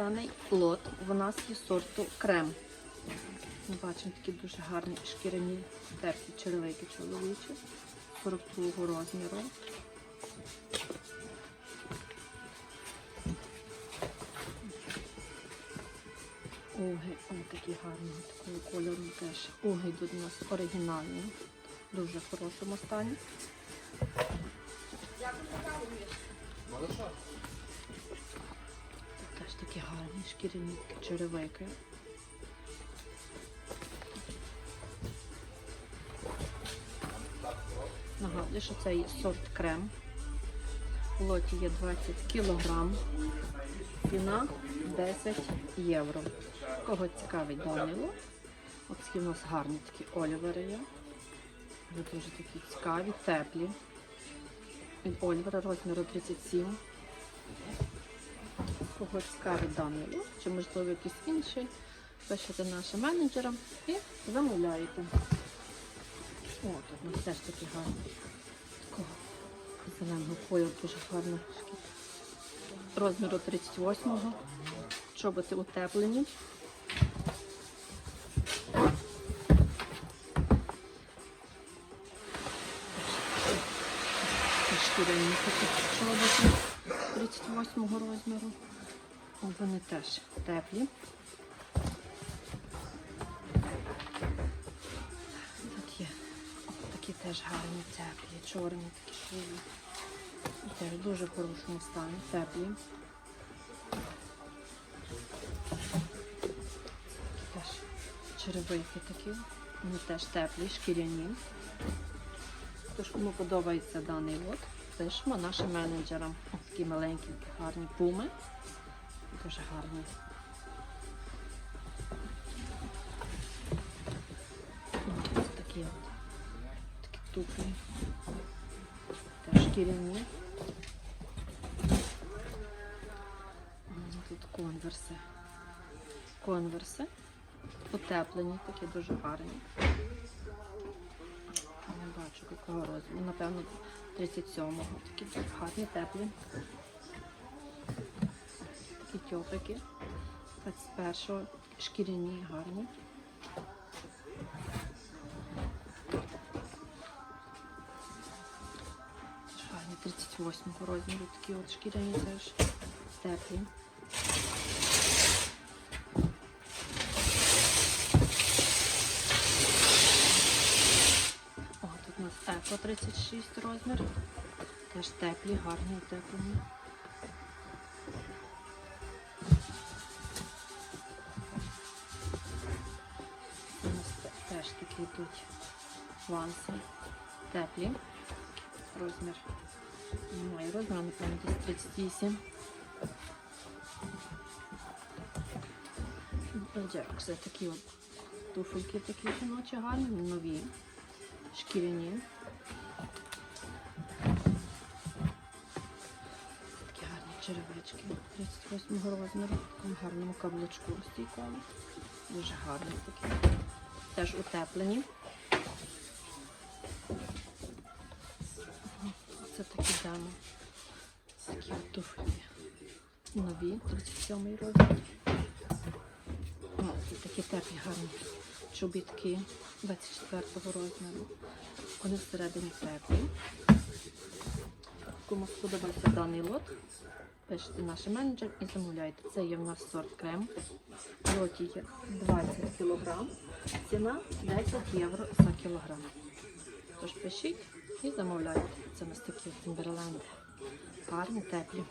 даний лот у нас є сорту крем. Ми бачимо такі дуже гарні шкіряні теплі черевики чоловічі 42 розміру. Уги, ось такі гарні, такого кольору теж. Уги йдуть у нас оригінальні, дуже в хорошому стані. Теж такі гарні шкіряні черевики. Нагадую, що це сорт крем. В лоті є 20 кілограм. Ціна 10 євро. Кого цікавить даний лот? Такі у нас гарні такі олівери є. Вони дуже такі цікаві, теплі. Від Олівера розміру 37. Цікавить даний чи можливо якийсь інший, пишете нашим менеджерам і замовляєте. О, тут у нас теж такі гарні. Такого зеленого кольору дуже шкіра. Розміру 38-го. Чоботи утеплені. Шкіряні такі чоботи 38-го розміру. Вони теж теплі. Тут є такі теж гарні теплі, чорні такі шиї. Теж в дуже хорошому стані, теплі. Теж черевики такі, вони теж теплі, шкіряні. Тож, кому подобається даний лот, пишемо нашим менеджерам. Такі маленькі, гарні пуми. Дуже гарні. Ось такі от. Такі туфлі. Теж шкіряні. Тут конверси. Конверси. Утеплені, такі дуже гарні. Не бачу якого розміру. Напевно, 37-го. Такі гарні, теплі. Тьопики. 21-го. Шкіряні, гарні. Гарні 38-го розміру. Такі от шкіряні теж теплі. О, тут у нас еко 36 розмір. Теж теплі, гарні, утеплені. Такі ланси. Теплі. Розмір. Немає розміру, напевно, десь 38. Джеркси такі от туфельки такі жіночі гарні, нові, шкіряні. Такі гарні черевички 38 розміру, в такому гарному каблучку стійкому. Дуже гарні такі. Теж утеплені. Це такі демо. Такі от туфлі. Нові, 37 розмір. Такі теплі гарні чобітки 24 розміру. Вони всередині теплі. Кому сподобався даний лот, пишіть нашим менеджерам і замовляйте. Це є в нас сорт крем. Лоті є 20 кг. Ціна 10 євро за кілограм. Тож пишіть і замовляйте. Це у нас такі Тімберленди. Гарні, теплі.